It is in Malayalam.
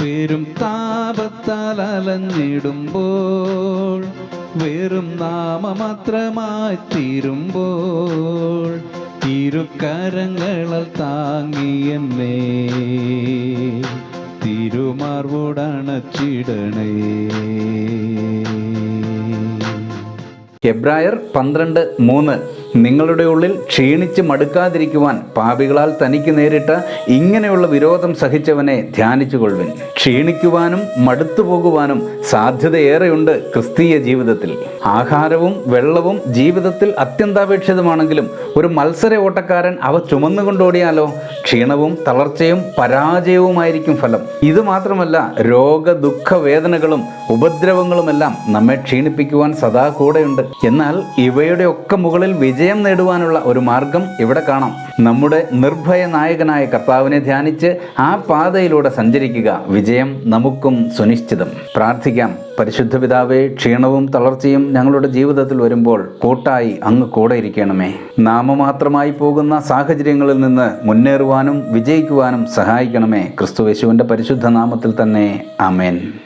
പേരും താപത്താൽ അലഞ്ഞിടുമ്പോൾ വെറും നാമമാത്രമായി തീരുമ്പോൾ ഇരുകരങ്ങളാൽ താങ്ങിയെന്നേ തിരുമാർവോടണച്ചിടണേ. എബ്രായർ പന്ത്രണ്ട് മൂന്ന്. നിങ്ങളുടെ ഉള്ളിൽ ക്ഷീണിച്ച് മടുക്കാതിരിക്കുവാൻ പാപികളാൽ തനിക്ക് നേരിട്ട ഇങ്ങനെയുള്ള വിരോധം സഹിച്ചവനെ ധ്യാനിച്ചുകൊള്ളുവിൻ. ക്ഷീണിക്കുവാനും മടുത്തു പോകുവാനും സാധ്യതയേറെയുണ്ട് ക്രിസ്തീയ ജീവിതത്തിൽ. ആഹാരവും വെള്ളവും ജീവിതത്തിൽ അത്യന്താപേക്ഷിതമാണെങ്കിലും ഒരു മത്സര ഓട്ടക്കാരൻ അവ ചുമന്നുകൊണ്ടോടിയാലോ? ക്ഷീണവും തളർച്ചയും പരാജയവുമായിരിക്കും ഫലം. ഇത് മാത്രമല്ല രോഗ ദുഃഖ വേദനകളും ഉപദ്രവങ്ങളുമെല്ലാം നമ്മെ ക്ഷീണിപ്പിക്കുവാൻ സദാ കൂടെയുണ്ട്. എന്നാൽ ഇവയുടെ ഒക്കെ മുകളിൽ വിജയം നേടുവാനുള്ള ഒരു മാർഗം ഇവിടെ കാണാം. നമ്മുടെ നിർഭയ നായകനായ കർത്താവിനെ ധ്യാനിച്ച് ആ പാതയിലൂടെ സഞ്ചരിക്കുക വിജയം നമുക്കും സുനിശ്ചിതം. പ്രാർത്ഥിക്കാം. പരിശുദ്ധ പിതാവേ ക്ഷീണവും തളർച്ചയും ഞങ്ങളുടെ ജീവിതത്തിൽ വരുമ്പോൾ കൂട്ടായി അങ്ങ് കൂടെ ഇരിക്കണമേ നാമമാത്രമായി പോകുന്ന സാഹചര്യങ്ങളിൽ നിന്ന് മുന്നേറുവാനും വിജയിക്കുവാനും സഹായിക്കണമേ. ക്രിസ്തുവേശുവിന്റെ പരിശുദ്ധ നാമത്തിൽ തന്നെ. ആമേൻ.